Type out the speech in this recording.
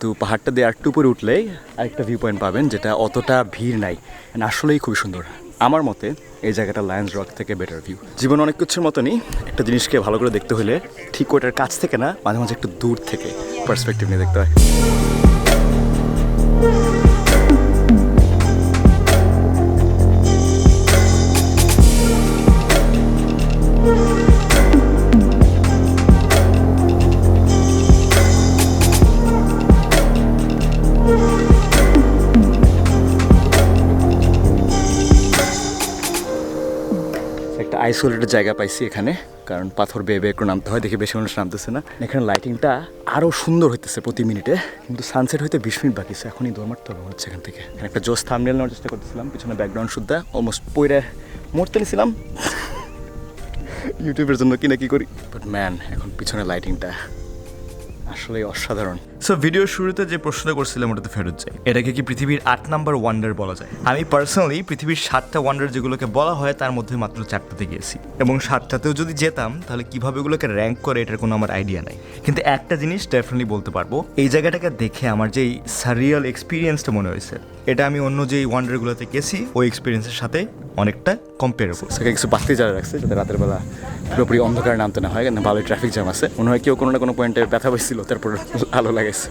কিন্তু পাহাড়টা দিয়ে আরেকটু উপরে উঠলেই আরেকটা ভিউ পয়েন্ট পাবেন যেটা অতটা ভিড় নাই। আসলেই খুবই সুন্দর। আমার মতে এই জায়গাটা লায়ন্স রক থেকে বেটার ভিউ জীবন অনেক কিছুর মতনই একটা জিনিসকে ভালো করে দেখতে হলে ঠিক ওটার কাছ থেকে না, মাঝে মাঝে একটু দূর থেকে পার্সপেক্টিভ নিয়ে দেখতে হয়। একটা আইসোলেটেড জায়গা পাইছি এখানে, কারণ পাথর বেয়ে বেয়ে একটু নামতে হয়, দেখি বেশি মানুষ নামতেছে না। এখানে লাইটিংটা আরও সুন্দর হইতেছে প্রতি মিনিটে, কিন্তু সানসেট হইতে বিশ মিনিট বাকিছে এখনই দৌড় মারতে হবে হচ্ছে এখান থেকে। এখানে একটা জোস থামনেল নেওয়ার চেষ্টা করতেছিলাম, পিছনে ব্যাকগ্রাউন্ড শুদ্ধা অলমোস্ট পইরে মরতে নিয়েছিলাম ইউটিউবের জন্য কি না কি করি? বাট ম্যান এখন পিছনে লাইটিংটা আসলে অসাধারণ। সো ভিডিওর শুরুতে যে প্রশ্ন করছিলাম, ওটাতে ফেরত যাই। এটাকে কি পৃথিবীর আট নাম্বার ওয়ান্ডার বলা যায়? আমি পার্সোনালি পৃথিবীর সাতটা ওয়ান্ডার যেগুলোকে বলা হয়, তার মধ্যে মাত্র চারটাতে গিয়েছি। এবং সাতটাতেও যদি যেতাম, তাহলে কীভাবে এগুলোকে র্যাঙ্ক করে, এটার কোনো আমার আইডিয়া নাই। কিন্তু একটা জিনিস ডেফিনেটলি বলতে পারব, এই জায়গাটাকে দেখে আমার যেই সারিয়াল এক্সপিরিয়েন্সটা মনে হয়েছে, এটা আমি অন্য যেই ওয়ান্ডারগুলোতে গেছি, ওই এক্সপিরিয়েন্সের সাথে অনেকটা কম্পেয়ারেবল সেখানে কিছু বাতি যারা রাখছে, যাতে রাতের বেলা পুরোপুরি অন্ধকার নামতে না হয় কিন্তু ভালোই ট্রাফিক জ্যাম আছে। মনে হয় কেউ কোনো না কোনো পয়েন্টে ব্যথা পাইছিল, তারপর আলো লাগে